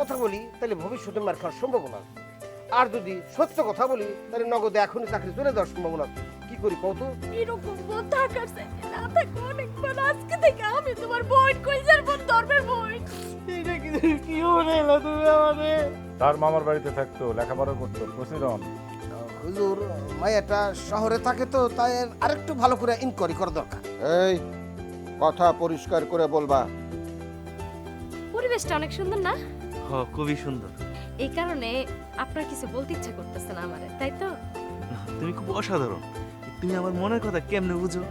কথা বলি তাহলে ভবিষ্যতে মার খাওয়ার সম্ভাবনা আছে। আর যদি সত্য কথা বলি তাহলে নগদে এখনই চাকরি চলে যাওয়ার সম্ভাবনা আছে। কি করি কত এরকম বোন থাকার না থাকে অনেক আজকে থেকে আমি তোমার বোন কইজার বোন ধর্মের বোন এটা কি কি হলে তুমি আমাদের তার মামার বাড়িতে থাকতো লেখাপড়া করতো প্রসিরন হুজুর মায়াটা শহরে থাকে তো তাই আরেকটু ভালো করে ইনকোয়ারি করা দরকার। এই কথা পরিষ্কার করে বলবা। পরিবেশটা অনেক সুন্দর না? খুবই সুন্দর। এই কারণে আপনার কিছু বলতে ইচ্ছা করতেছে না আমারে তাই তো? না, তুমি খুব অসাধারণ। তুমি আমার মনের কথা কেমনে বুঝো?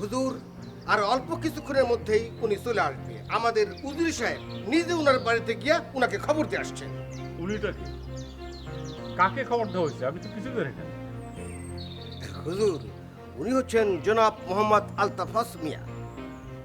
হুজুর আর অল্প কিছুক্ষণের মধ্যেই উনি চলে আসবে। আমাদের উজির সাহেব নিজে উনার বাড়িতে গিয়া উনাকে খবর দিয়ে আসছেন। উনিটা কাকে খবর দেওয়া হয়েছে? আমি তো কিছু জানি না। হুজুর উনি হচ্ছেন জনাব মোহাম্মদ আলতাফাস মিয়া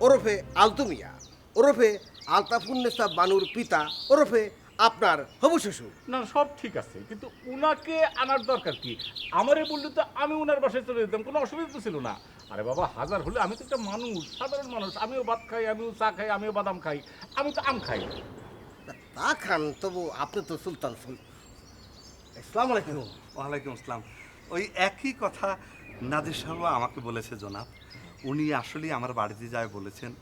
ওরফে আলতু মিয়া ওরফে আলতাফুন্নেসা বানুর পিতা ওরফে আপনার হবু শ্বশুর। না সব ঠিক আছে কিন্তু উনাকে আনার দরকার কি? আমারে বললে তো আমি উনার বাসায় চলে যেতাম কোনো অসুবিধা তো ছিল না। আরে বাবা হাজার হলে আমি তো একটা মানুষ সাধারণ মানুষ আমিও ভাত খাই আমিও চা খাই আমিও বাদাম খাই আমি তো আম খাই। তা খান তবু আপনি তো সুলতান সুল। ইসলাম আলাইকুম। ওয়ালাইকুম আসসালাম। ওই একই কথা নাদির সাহেব আমাকে বলেছে জনাব উনি আসলেই আমার বাড়িতে যায় বলেছেন।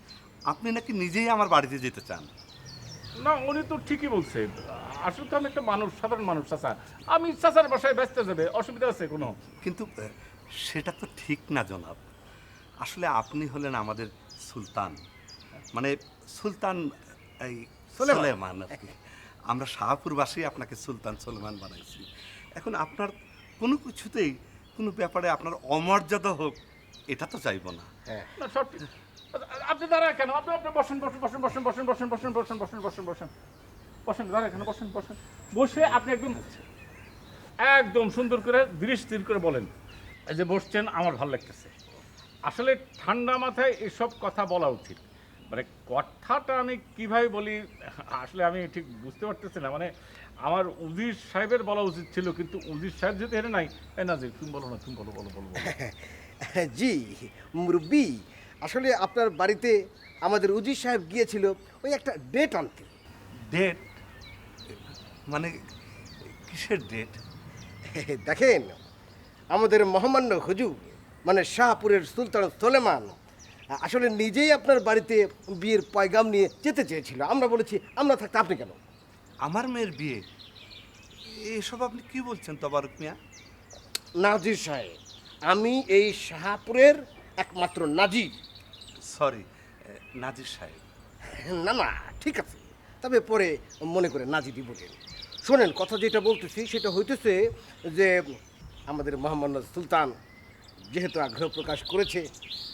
আপনি নাকি নিজেই আমার বাড়িতে যেতে চান? না উনি তো ঠিকই বলছে আসলে তো আমি একটা মানুষ সাধারণ মানুষ চাচা। আমি চাচার বাসায় ব্যস্ত যাবে অসুবিধা আছে কোনো? কিন্তু সেটা তো ঠিক না জনাব। আসলে আপনি হলেন আমাদের সুলতান। মানে সুলতান এই সুলেমান। সুলেমান আর কি। আমরা শাহপুরবাসী আপনাকে সুলতান সুলেমান বানাইছি। এখন আপনার কোনো কিছুতেই কোনো ব্যাপারে আপনার অমর্যাদা হোক এটা তো চাইব না না সব ঠিক। আপনি দাঁড়ায় কেন আপনি আপনি বসেন বসেন বসেন বসেন বসেন বসেন বসেন বসেন বসেন বসেন বসেন বসেন দাঁড়ায় কেন বসেন বসেন বসে আপনি একদম একদম সুন্দর করে ধীরে স্থির করে বলেন এই যে বসছেন আমার ভালো লাগতেছে আসলে ঠান্ডা মাথায় এসব কথা বলা উচিত মানে কথাটা আমি কীভাবে বলি আসলে আমি ঠিক বুঝতে পারতেছি না মানে আমার উজির সাহেবের বলা উচিত ছিল কিন্তু উজির সাহেব যেতে হেরে নাই এই না যে তুমি বলো না তুমি বলো বলো বলো বলো। জি মুরব্বি আসলে আপনার বাড়িতে আমাদের উজির সাহেব গিয়েছিল ওই একটা ডেট আনতে। ডেট মানে কিসের ডেট দেখেন আমাদের মহামান্য হুজুর মানে শাহপুরের সুলতান সোলেমান আসলে নিজেই আপনার বাড়িতে বিয়ের পয়গাম নিয়ে যেতে চেয়েছিল। আমরা বলেছি আমরা থাকতে আপনি কেন? আমার মেয়ের বিয়ে? এসব আপনি কি বলছেন তবারক মিয়া? নাজির সাহেব আমি এই শাহপুরের একমাত্র নাজির। সরি নাজির সাহেব। না না ঠিক আছে। তবে পরে মনে করে নাজিরই বলেন শোনেন কথা যেটা বলতেছি সেটা হইতেছে যে আমাদের মোহাম্মদ সুলতান যেহেতু আগ্রহ প্রকাশ করেছে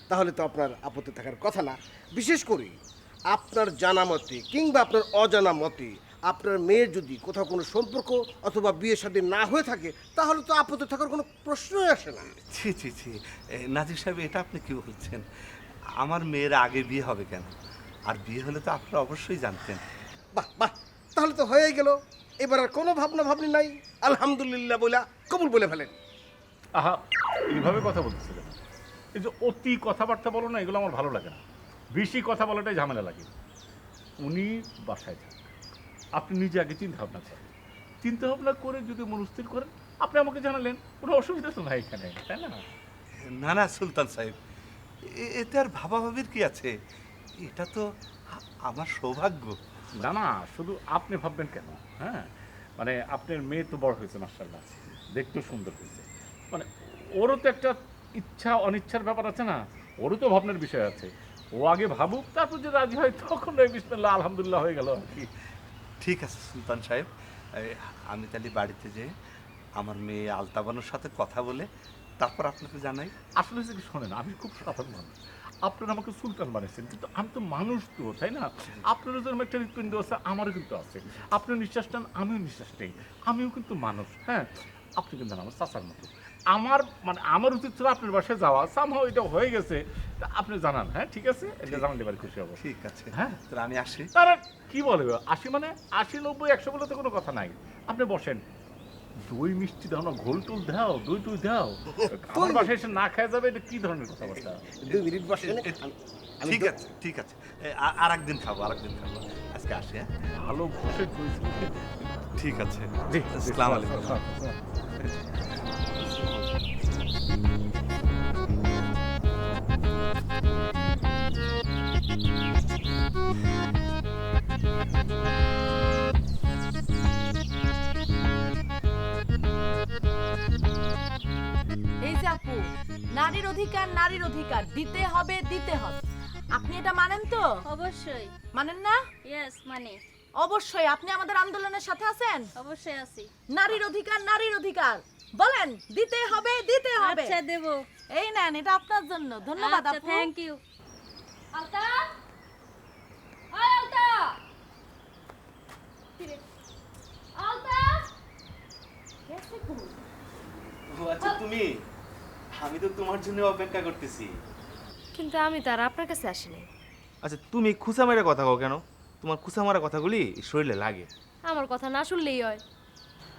তাহলে তো আপনার আপত্তি থাকার কথা না। বিশেষ করে আপনার জানা মতে কিংবা আপনার অজানা মতে আপনার মেয়ের যদি কোথাও কোনো সম্পর্ক অথবা বিয়ে শাদী না হয়ে থাকে তাহলে তো আপত্তি থাকার কোনো প্রশ্নই আসে না। ছি ছি ছি। নাজির সাহেব এটা আপনি কি বলছেন? আমার মেয়ের আগে বিয়ে হবে কেন? আর বিয়ে হলে তো আপনারা অবশ্যই জানতেন। বাহ বাহ। তাহলে তো হয়ে গেল। এবার আর কোনো ভাবনা ভাবনি নাই। আলহামদুলিল্লাহ বলে কবুল বলে ফেলেন। আহা এইভাবে কথা বলতেছিলেন? এই যে অতি কথাবার্তা বলো না এগুলো আমার ভালো লাগে না। বেশি কথা বলাটাই ঝামেলা লাগে। উনি বাসায় যান। আপনি নিজে আগে চিন্তা ভাবনা করেন। চিন্তা ভাবনা করে যদি মনস্থির করেন আপনি আমাকে জানালেন কোনো অসুবিধা তো নাই এখানে তাই না? না না সুলতান সাহেব এতে আর ভাবাভাবির কি আছে? এটা তো আমার সৌভাগ্য। না না শুধু আপনি ভাববেন কেন? হ্যাঁ মানে আপনার মেয়ে তো বড় হয়েছে মার্শাল্লাহ দেখতেও সুন্দর হয়েছে। মানে ওরও তো একটা ইচ্ছা অনিচ্ছার ব্যাপার আছে না ওরও তো ভাবনার বিষয় আছে। ও আগে ভাবুক তারপর যে রাজি হয় তখন ওই বিসমিল্লাহ আলহামদুলিল্লাহ হয়ে গেল আর কি। ঠিক আছে সুলতান সাহেব। আমি তাহলে বাড়িতে যেয়ে আমার মেয়ে আলতাবানোর সাথে কথা বলে তারপর আপনাকে জানাই। আসলে যে কি শোনেন আমি খুব সাধারণ মানুষ। আপনারা আমাকে সুলতান বানিয়েছেন কিন্তু আমি তো মানুষ তো তাই না? আপনারও যেরকম একটা হৃৎপিণ্ড আছে আমারও কিন্তু আছে। আপনি নিঃশ্বাস টান আমিও নিঃশ্বাস নেই আমিও কিন্তু মানুষ হ্যাঁ? আপনি কিন্তু আমার চাচার মতো। আমার মানে আমার উচিত ছিল আপনার বাসায় যাওয়া। সামহাও এটা হয়ে গেছে। আপনি জানান হ্যাঁ ঠিক আছে? এটা জানালে এবার খুশি হব। ঠিক আছে। হ্যাঁ। তাহলে আমি আসি। তারা কি বলে গো? আশি মানে আশি নব্বই একশো বলে তো কোনো কথা নাই। আপনি বসেন। দই মিষ্টি দাও না ঘোল টুল দাও দই টুই দাও। আমার বাসায় এসে না খাওয়া যাবে এটা কি ধরনের কথাবার্তা? দুই মিনিট বসেন। আমি- আমি ঠিক আছে ঠিক আছে। আর একদিন খাব আর একদিন খাব। আজকে আসি হ্যাঁ? ভালো ঘষে ঠিক আছে। জি আসসালামু আলাইকুম। নারীর অধিকার নারীর অধিকার। দিতে হবে দিতে হবে। আপনি এটা মানেন তো? অবশ্যই। মানেন না? ইয়েস মানে। অবশ্যই। আপনি আমাদের আন্দোলনের সাথে আছেন? অবশ্যই আছি। নারীর অধিকার নারীর অধিকার। বলেন দিতে হবে দিতে হবে। আচ্ছা দেব। এই নেন এটা আপনার জন্য। ধন্যবাদ আচ্ছা আপু। থ্যাংক ইউ আলতা? ওই আলতা? আলতা? ও আচ্ছা তুমি? আমি তো তোমার জন্য অপেক্ষা করতেছি। কিন্তু আমি তার আপনার কাছে আসিনি। আচ্ছা তুমি খুসা মেরে কথা কও কেন? তোমার খুসা মারা কথাগুলি শরীরে লাগে। আমার কথা না শুনলেই হয়।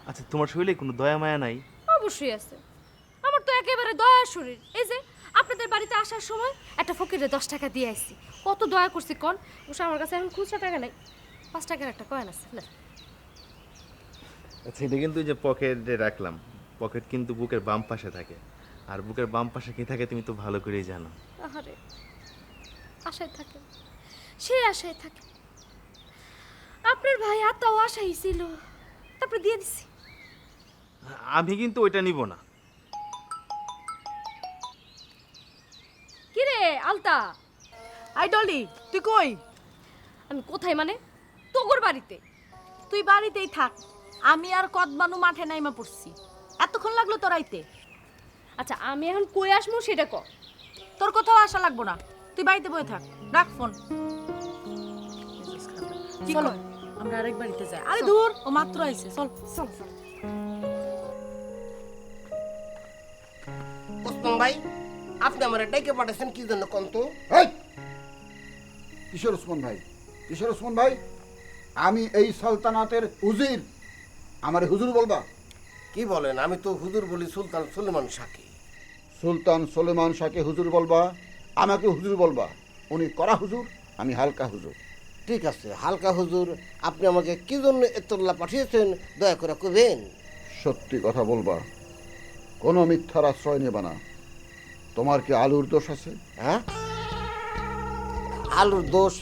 আচ্ছা তোমার শরীরে কোনো দয়া মায়া নাই? অবশ্যই আছে। আমার তো একেবারে দয়ার শরীর। এই যে আপনাদের বাড়িতে আসার সময় একটা ফকিরে দশ টাকা দিয়ে আসছি কত দয়া করছি কন? অবশ্য আমার কাছে এখন খুচরা টাকা নাই। পাঁচ টাকার একটা কয়েন আছে লে। আচ্ছা এটা কিন্তু যে পকেটে রাখলাম। পকেট কিন্তু বুকের বাম পাশে থাকে। আর বুকের বাম পাশে কি থাকে তুমি তো ভালো করেই জানো। আহারে আশায় থাকে সেই আশায় থাকে। আপনার ভাই আত্মাও আশাই ছিল তারপরে দিয়ে দিছি। আমি কিন্তু ওইটা নিব না। কিরে আলতা? আই ডলি তুই কই? আমি কোথায় মানে? তোগর বাড়িতে। তুই বাড়িতেই থাক আমি আর কদবানু মাঠে নাইমা পড়ছি। এতক্ষণ লাগল তোর আইতে। আচ্ছা আমি এখন কই আসমু সেটা ক। তোর কোথাও আসা লাগবো না। তুই বাড়িতে বসে থাক। রাখ ফোন। চলো আমরা আরেক বাড়িতে যাই। আরে দূর ও মাত্র আইছে চল। চল চল। ওসমান ভাই আপনি আমার ডেকে পাঠাচ্ছেন কি জন্য কন্ত এই! কিশোর ওসমান ভাই কিশোর ওসমান ভাই আমি এই সালতানাতের উজির। আমার হুজুর বলবা? কি বলেন? আমি তো হুজুর বলি সুলতান সুলেমান শাকি। সুলতান সোলেমান শাহকে হুজুর বলবা আমাকে হুজুর বলবা। উনি করা হুজুর আমি হালকা হুজুর। ঠিক আছে হালকা হুজুর আপনি আমাকে কি জন্য এতল্লা পাঠিয়েছেন দয়া করে কবেন সত্যি কথা বলবা কোনো মিথ্যার আশ্রয় নেবা না। তোমার কি আলুর দোষ আছে? হ্যাঁ? আলুর দোষ?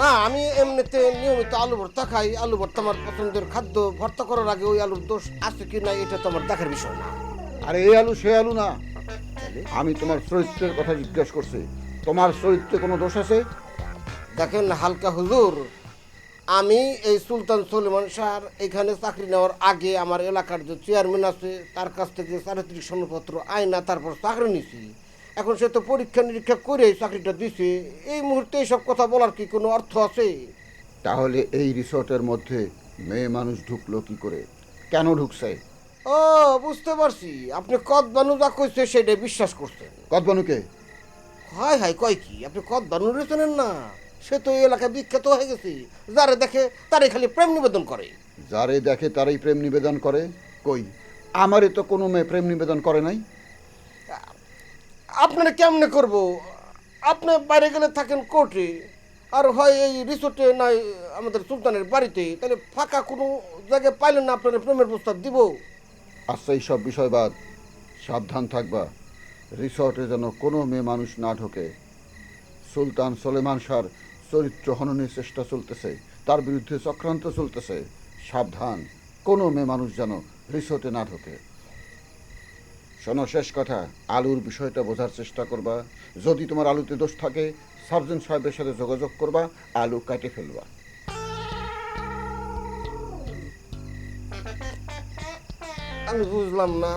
না আমি এমনিতে নিয়মিত আলু ভর্তা খাই। আলু ভর্তা আমার পছন্দের খাদ্য। ভর্তা করার আগে ওই আলুর দোষ আছে কি না এটা তো আমার দেখার বিষয় না। আরে এই আলু সে আলু না। আমি তোমার চরিত্রের কথা জিজ্ঞেস করছি। তোমার চরিত্রে কোনো দোষ আছে? দেখেন হালকা হুজুর আমি এই সুলতান সলিমান শাহর এখানে চাকরি নেওয়ার আগে আমার এলাকার যে চেয়ারম্যান আছে তার কাছ থেকে চারিত্রিক সনদপত্র আয়না তারপর চাকরি নিছি। এখন সে তো পরীক্ষা নিরীক্ষা করে চাকরিটা দিছে। এই মুহূর্তে এইসব কথা বলার কি কোনো অর্থ আছে? তাহলে এই রিসর্টের মধ্যে মেয়ে মানুষ ঢুকলো কি করে? কেন ঢুকছে? ও বুঝতে পারছি। আপনি কদ বানু যা কইছে সেটা বিশ্বাস করছেন। কদবানুকে হায় হায় কয় কি? আপনি কদ বানু চেনেন না। সে তো এই এলাকায় বিখ্যাত হয়ে গেছে। যারে দেখে তারে খালি প্রেম নিবেদন করে। যারে দেখে তারাই প্রেম নিবেদন করে কই? আমারে তো কোনো মেয়ে প্রেম নিবেদন করে নাই। আপনারা কেমনে করব? আপনি বাইরে গেলে থাকেন কোর্টে আর হয় এই রিসোর্টে নাই আমাদের সুলতানের বাড়িতে তাহলে ফাঁকা কোনো জায়গায় পাইলেন না আপনার প্রেমের প্রস্তাব দিব। আচ্ছা এই সব বিষয় বাদ সাবধান থাকবা। রিসর্টে যেন কোনো মেয়ে মানুষ না ঢোকে। সুলতান সলেমান শাহর চরিত্র হননের চেষ্টা চলতেছে। তার বিরুদ্ধে চক্রান্ত চলতেছে। সাবধান, কোনো মেয়ে মানুষ যেন রিসোর্টে না ঢোকে। শোনো, শেষ কথা, আলুর বিষয়টা বোঝার চেষ্টা করবা। যদি তোমার আলুতে দোষ থাকে সার্জন সাহেবের সাথে যোগাযোগ করবা, আলু কাটে ফেলবা। আমি বুঝলাম না।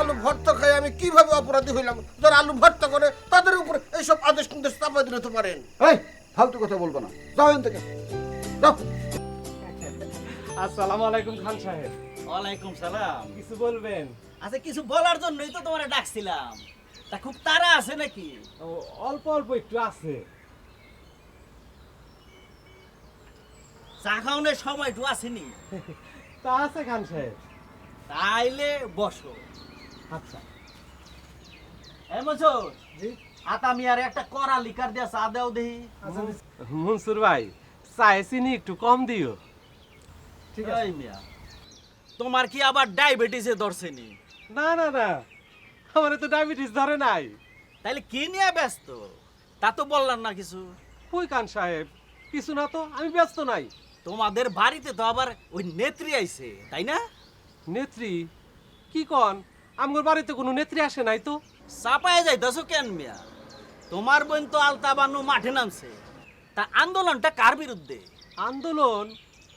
আলু ভর্তা খাই আমি কীভাবে অপরাধী হইলাম? যারা আলু ভর্তা করে তাদের উপরে এইসব আদেশ নির্দেশ চাপাই দিলে তো পারেন। এই ফালতু কথা বলব না। যাও এখান থেকে। যাও। আসসালামু আলাইকুম খান সাহেব। ওয়ালাইকুম সালাম। কিছু বলবেন? আচ্ছা কিছু বলার জন্যই তো তোমারে ডাকছিলাম। তা খুব তারা আছে নাকি? অল্প অল্প একটু আছে। চা খাওয়ানোর সময় একটু আসেনি তা আছে খান সাহেব। তাইলে বসো। আচ্ছা। একটা করা লিকার দিয়া চা দেও দেহি। মনসুর ভাই চায়ে চিনি একটু কম দিও। এই মিয়া তোমার কি আবার ডায়াবেটিসে ধরছে নি? না না না। আমার তো ডায়াবেটিস ধরে নাই। তাইলে কি নিয়ে ব্যস্ত? তা তো বললাম না কিছু। কই কান সাহেব? কিছু না তো আমি ব্যস্ত নাই। তোমাদের বাড়িতে তো আবার ওই নেত্রী আইছে তাই না? নেত্রী? কি কন? আমগর বাড়িতে কোনো নেত্রী আসে নাই তো? চাপায় যাইতেছো কেন মিয়া? তোমার বোন তো আলতা বানু মাঠে নামছে। তা আন্দোলনটা কার বিরুদ্ধে? আন্দোলন?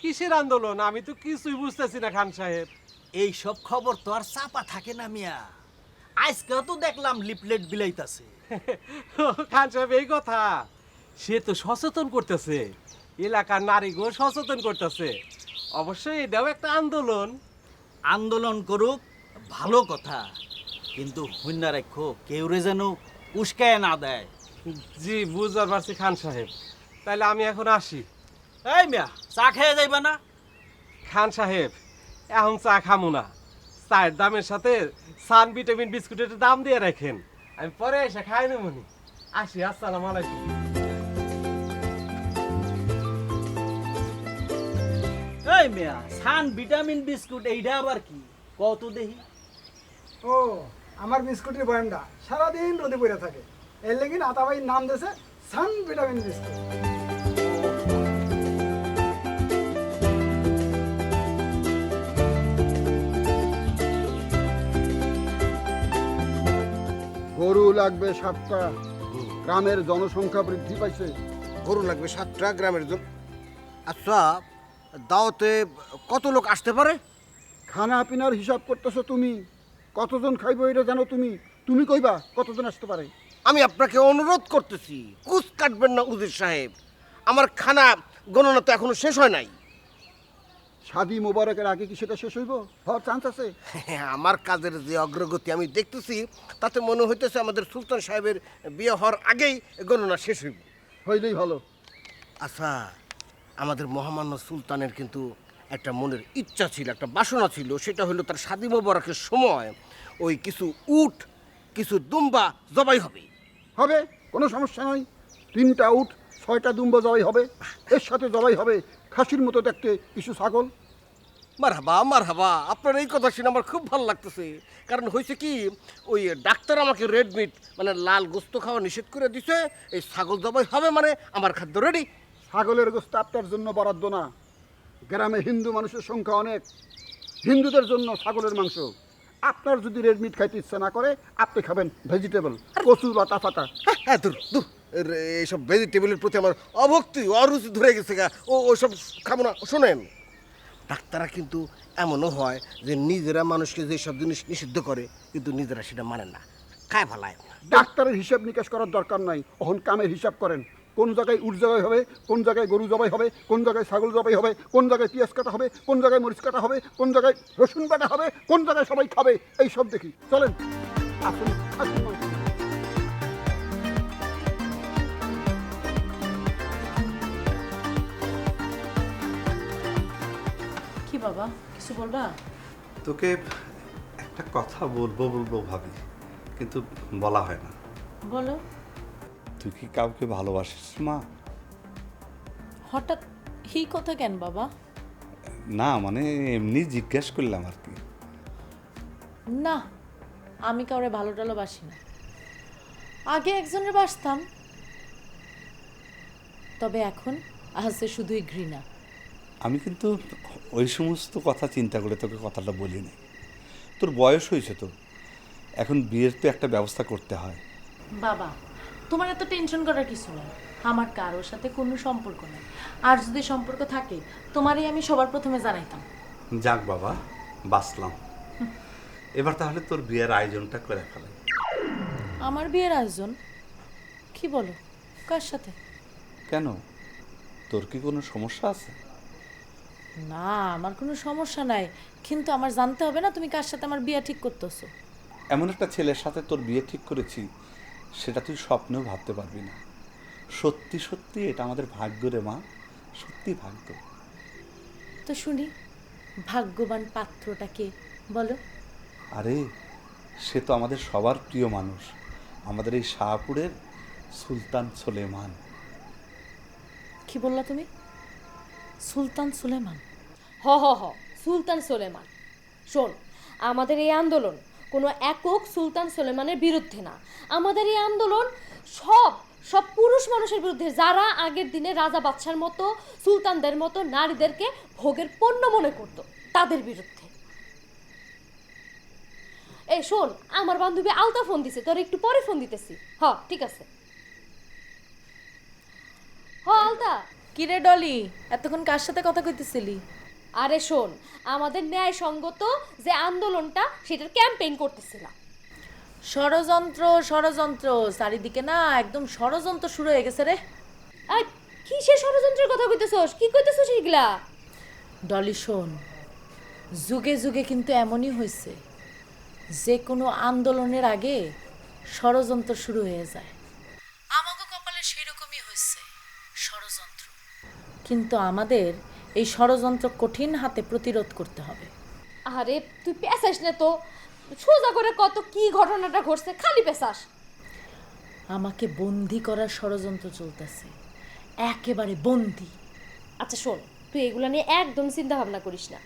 কিসের আন্দোলন? আমি তো কিছুই বুঝতেছি না খান সাহেব। এই সব খবর তো আর চাপা থাকে না মিয়া। আজকেও তো দেখলাম লিপলেট বিলাইতাছে। খান সাহেব এই কথা। সে তো সচেতন করতেছে। এলাকার নারীগো সচেতন করতেছে। অবশ্যই এটাও একটা আন্দোলন। আন্দোলন করুক ভালো কথা। কিন্তু হুন্না রাখো কেউ রে যেন উস্কায় না দেয়। জি বুঝবার পারছি খান সাহেব। তাহলে আমি এখন আসি। এই মিয়া চা খেয়ে যাইবা না? খান সাহেব এখন চা খামু না। চায়ের দামের সাথে সান ভিটামিন বিস্কুটের দাম দিয়ে রাখেন। আমি পরে এসে খাই নেবনি আসি আসসালাম আলাইকুম। এই মিয়া সান ভিটামিন বিস্কুট এইটা আবার কি? কত দেহি ও আমার বিস্কুটের বয়ামটা সারাদিন রোদে পড়ে থাকে। এর লেগে আতাবাইয়ের নাম দিয়েছে সান ভিটামিন বিস্কুট। গরু লাগবে সাতটা গ্রামের জনসংখ্যা বৃদ্ধি পাইছে। গরু লাগবে সাতটা গ্রামের জন্য আচ্ছা দাওয়াতে কত লোক আসতে পারে? খানা পিনার হিসাব করতেছো তুমি। কতজন খাইবো এটা জানো তুমি? তুমি কইবা কতজন আসতে পারে? আমি আপনাকে অনুরোধ করতেছি কুচ কাটবেন না উজির সাহেব। আমার খানা গণনা তো এখনও শেষ হয় নাই। শাদি মোবারকের আগে কি সেটা শেষ হইব? হওয়ার চান্স আছে? আমার কাজের যে অগ্রগতি আমি দেখতেছি তাতে মনে হইতেছে আমাদের সুলতান সাহেবের বিয়ে হওয়ার আগেই গণনা শেষ হইব। হইলেই ভালো। আচ্ছা। আমাদের মহামান্য সুলতানের কিন্তু একটা মনের ইচ্ছা ছিল একটা বাসনা ছিল সেটা হলো তার স্বাধীন মোবারকের সময় ওই কিছু উট কিছু দুম্বা জবাই হবে। হবে? কোনো সমস্যা নয় তিনটা উঠ ছয়টা দুম্বা জবাই হবে। এর সাথে জবাই হবে খাসির মতো দেখতে কিছু ছাগল। মার হাবা মার হাবা আপনার এই কথা শুনে আমার খুব ভালো লাগতেছে। কারণ হয়েছে কি ওই ডাক্তার আমাকে রেড মিট মানে লাল গোস্ত খাওয়া নিষেধ করে দিছে এই ছাগল জবাই হবে মানে আমার খাদ্য রেডি ছাগলের গোস্ত আপনার জন্য বরাদ্দ না। গ্রামে হিন্দু মানুষের সংখ্যা অনেক। হিন্দুদের জন্য ছাগলের মাংস। আপনার যদি রেড মিট খাইতে ইচ্ছা না করে আপনি খাবেন ভেজিটেবল কচু লতা পাতা। হ্যাঁ দূর দূর। এইসব ভেজিটেবলের প্রতি আমার অভক্তি অরুচি ধরে গেছে গা। ও ওসব খাব না। শোনেন ডাক্তাররা কিন্তু এমনও হয় যে নিজেরা মানুষকে যেসব জিনিস নিষিদ্ধ করে কিন্তু নিজেরা সেটা মানে না। খায় ভালায় ডাক্তারের হিসাব নিকাশ করার দরকার নাই। অহন কামের হিসাব করেন। কোন জায়গায় উট জবাই হবে কোন জায়গায় গরু জবাই হবে কোন জায়গায় ছাগল জবাই হবে কোন জায়গায় পেঁয়াজ কাটা হবে কোন জায়গায় মরিচ কাটা হবে কোন জায়গায় রসুন কাটা হবে কোন জায়গায় সবাই খাবে এই সব দেখি। চলেন আসুন বাবা কিছু বলবা? তোকে একটা কথা বলব বলব ভাবি কিন্তু বলা হয় না। বলো। তুই কি কাউকে ভালোবাসিস মা? হঠাৎ এই কথা কেন বাবা? না মানে এমনি জিজ্ঞেস করলাম আর কি। না আমি কাউরে ভালো টালো বাসি না। আগে একজনের বাসতাম। তবে এখন আছে শুধুই ঘৃণা। আমি কিন্তু ওই সমস্ত কথা চিন্তা করে তোকে কথাটা বলি নাই তোর বয়স হয়েছে তো। এখন বিয়ের তো একটা ব্যবস্থা করতে হয়। বাবা তোমার এত টেনশন করার কিছু নেই। আমার কারোর সাথে কোনো সম্পর্ক নেই। আর যদি সম্পর্ক থাকে তোমারই আমি সবার প্রথমে জানাইতাম। যাক বাবা বাঁচলাম। এবার তাহলে তোর বিয়ের আয়োজনটা করে ফেলাই আমার বিয়ের আয়োজন? কি বলো? কার সাথে? কেন? তোর কি কোনো সমস্যা আছে? না আমার কোনো সমস্যা নাই। কিন্তু আমার জানতে হবে না তুমি কার সাথে আমার বিয়ে ঠিক করতেছো। এমন একটা ছেলের সাথে তোর বিয়ে ঠিক করেছি সেটা তুই স্বপ্নেও ভাবতে পারবি না। সত্যি সত্যি এটা আমাদের ভাগ্য রে মা। সত্যি ভাগ্য। তো শুনি ভাগ্যবান পাত্রটাকে বলো। আরে সে তো আমাদের সবার প্রিয় মানুষ। আমাদের এই শাহপুরের সুলতান সোলেমান। কি বললা তুমি? সুলতান সুলেমান? হ হ হ সুলতান সোলেমান। শোন আমাদের এই আন্দোলন কোনো একক সুলতান সোলেমানের বিরুদ্ধে না। আমাদের এই আন্দোলন সব সব পুরুষ মানুষের বিরুদ্ধে, যারা আগের দিনে রাজা বাদশার মতো, সুলতানদের মতো নারীদেরকে ভোগের পণ্য মনে করত, তাদের বিরুদ্ধে। এই শোন, আমার বান্ধবী আলতা ফোন দিছে, তোর একটু পরে ফোন দিতেছি। হ, ঠিক আছে। হ, আলতা। কিরে ডলি, এতক্ষণ কার সাথে কথা কইতেছিলি? আরে শোন আমাদের ন্যায়সঙ্গত যে আন্দোলনটা সেটার ক্যাম্পেইন করতেছিলাম। ষড়যন্ত্র ষড়যন্ত্র চারিদিকে না একদম ষড়যন্ত্র শুরু হয়ে গেছে রে। আই কি সে ষড়যন্ত্রের কথা কইতেছস? কি কইতেছস এগুলা? ডলি শোন যুগে যুগে কিন্তু এমনই হয়েছে যে কোনো আন্দোলনের আগে ষড়যন্ত্র শুরু হয়ে যায়। আমাকে কপালে সেরকমই হয়েছে ষড়যন্ত্র। কিন্তু আমাদের এই ষড়যন্ত্র কঠিন হাতে প্রতিরোধ করতে হবে। আরে তুই পেশাস না তো। সোজা করে কত কি ঘটনাটা ঘটছে খালি পেশাস আমাকে বন্দি করার ষড়যন্ত্র চলতেছে। একেবারে বন্দি। আচ্ছা শোন তুই এগুলা নিয়ে একদম চিন্তা ভাবনা করিস না।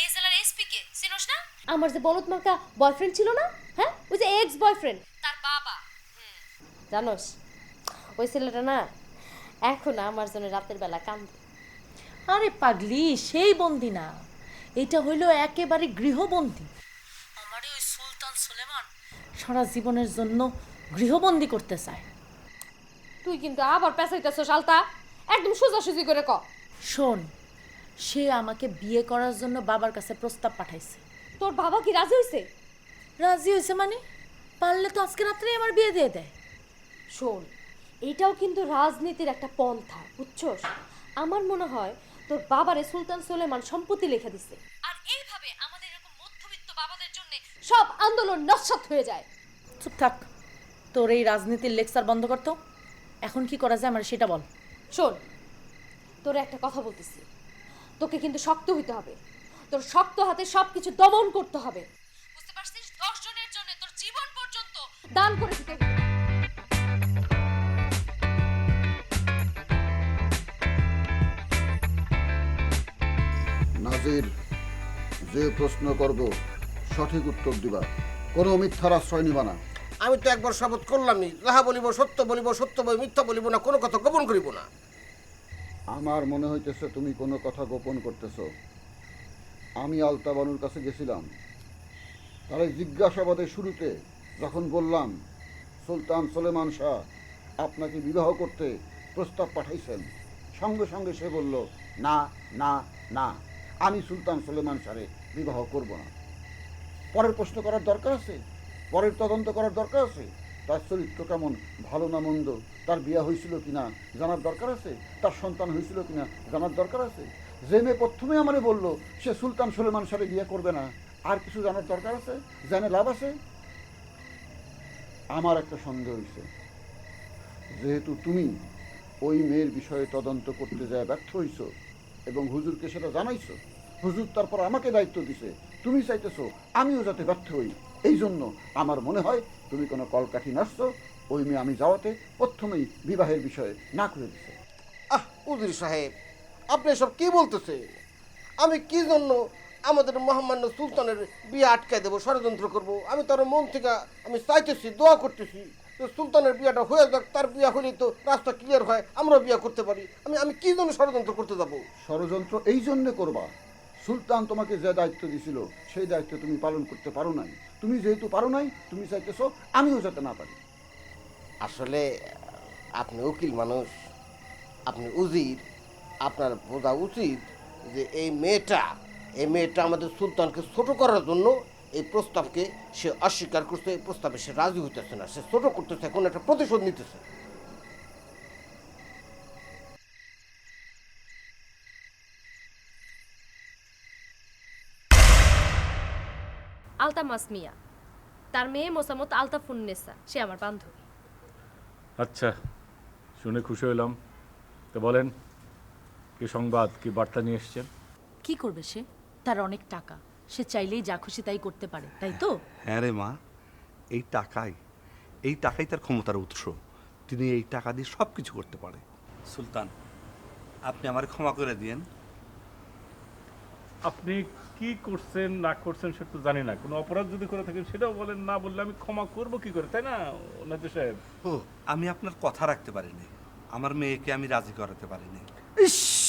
এই জেলার এসপি কে চিনোস না? আমার যে বলত মার্কা বয়ফ্রেন্ড ছিল না হ্যাঁ? ওই যে এক্স বয়ফ্রেন্ড তার বাবা জানোস ওই ছেলেটা না এখন আমার জন্য রাতের বেলা কান্দে। আরে পাগলি সেই বন্দি না। এটা হইল একেবারে গৃহবন্দী। আমারে ওই সুলতান সুলেমান সারা জীবনের জন্য গৃহবন্দী করতে চায়। তুই কিন্তু আবার পেঁচাইতেছস আলতা। একদম সোজাসুজি করে ক। শোন সে আমাকে বিয়ে করার জন্য বাবার কাছে প্রস্তাব পাঠাইছে। তোর বাবা কি রাজি হইছে? রাজি হয়েছে মানে? পারলে তো আজকে রাত্রেই আমার বিয়ে দিয়ে দেয় শোন এটাও কিন্তু রাজনীতির একটা পন্থা বুঝছস? আমার মনে হয় তোর বাবারে সুলতান সুলেমান সম্পত্তি লেখা দিছে। আর এইভাবে আমাদের এরকম মধ্যবিত্ত বাবাদের জন্য সব আন্দোলন নস্বাত হয়ে যায়। চুপ থাক। তোর এই রাজনীতির লেকচার বন্ধ করতো এখন কি করা যায় আমার সেটা বল। শোন তোর একটা কথা বলতেছি। তোকে কিন্তু শক্ত হইতে হবে। তোর শক্ত হাতে সব কিছু দমন করতে হবে। বুঝতে পারছিস? দশ জনের জন্য তোর জীবন পর্যন্ত দান করে দিতে হবে। নাজির যে প্রশ্ন করব সঠিক উত্তর দিবা। কোনো মিথ্যার আশ্রয় নিবা না। আমি তো একবার শপথ করলামই। যাহা বলিব সত্য বলিব সত্য বই মিথ্যা বলিব না কোনো কথা গোপন করিব না। আমার মনে হইতেছে তুমি কোনো কথা গোপন করতেছো। আমি আলতা বানুর কাছে গেছিলাম। তার এই জিজ্ঞাসাবাদের শুরুতে যখন বললাম সুলতান সলেমান শাহ আপনাকে বিবাহ করতে প্রস্তাব পাঠাইছেন সঙ্গে সঙ্গে সে বলল না না না। আমি সুলতান সলেমান শাহে বিবাহ করব না। পরের প্রশ্ন করার দরকার আছে? পরের তদন্ত করার দরকার আছে? তার চরিত্র কেমন? ভালো না মন্দ? তার বিয়ে হয়েছিল কি না জানার দরকার আছে? তার সন্তান হয়েছিল কি না জানার দরকার আছে? যে মেয়ে প্রথমে আমারে বলল, সে সুলতান সুলেমান সাথে বিয়ে করবে না। আর কিছু জানার দরকার আছে? জানে লাভ আছে? আমার একটা সন্দেহ হয়েছে যেহেতু তুমি ওই মেয়ের বিষয়ে তদন্ত করতে যায় ব্যর্থ হইছো এবং হুজুরকে সেটা জানাইছো? হুজুর তারপর আমাকে দায়িত্ব দিছে। তুমি চাইতেছো আমিও যাতে ব্যর্থ হই। এই জন্য আমার মনে হয় তুমি কোনো কলকাঠি নাচছো, ওই মেয়ে আমি যাওয়াতে প্রথমেই বিবাহের বিষয়ে না করে দিছে। আহ, উজির সাহেব, আপনি সব কি বলতেছে? আমি কি জন্য আমাদের মহামান্য সুলতানের বিয়ে আটকায় দেবো, ষড়যন্ত্র করব? আমি তার মন থেকে আমি চাইতেছি, দোয়া করতেছি। সুলতানের বিয়েটা হয়ে যাক তার বিয়ে হলেই তো রাস্তা ক্লিয়ার হয় আমরা বিয়ে করতে পারি। আমি আমি কি জন্য ষড়যন্ত্র করতে যাব? ষড়যন্ত্র এই জন্যে করবা। সুলতান তোমাকে যে দায়িত্ব দিছিল সেই দায়িত্ব তুমি পালন করতে পারো নাই। তুমি যেহেতু পারো নাই তুমি চাইতেছো আমিও যাতে না পারি। আসলে আপনি উকিল মানুষ আপনি উজির আপনার বোঝা উচিত যে এই মেয়েটা এই মেয়েটা আমাদের সুলতানকে ছোট করার জন্য এই প্রস্তাবকে সে অস্বীকার করছে এই প্রস্তাবে সে রাজি হইতেছে না সে ছোট করতেছে কোনো একটা প্রতিশোধ নিতেছে। আলতা মাসমিয়া তার মেয়ে মোসামত আলতা ফুন্নেসা সে আমার বান্ধবী। আচ্ছা শুনে খুশি হলাম তো বলেন কি সংবাদ কি বার্তা নিয়ে এসছেন? কি করবে সে? তার অনেক টাকা। সে চাইলেই যা খুশি তাই করতে পারে তাই তো? হ্যাঁ রে মা এই টাকাই এই টাকাই তার ক্ষমতার উৎস। তিনি এই টাকা দিয়ে সব কিছু করতে পারে। সুলতান আপনি আমার ক্ষমা করে দিয়েন। আপনি কি করছেন না করছেন সেটা তো জানি না। কোনো অপরাধ যদি করে থাকেন সেটাও বলেন না বললে আমি ক্ষমা করব কি করে তাই না ওনাদের সাহেব? ও আমি আপনার কথা রাখতে পারিনি। আমার মেয়েকে আমি রাজি করাতে পারিনি। ইস!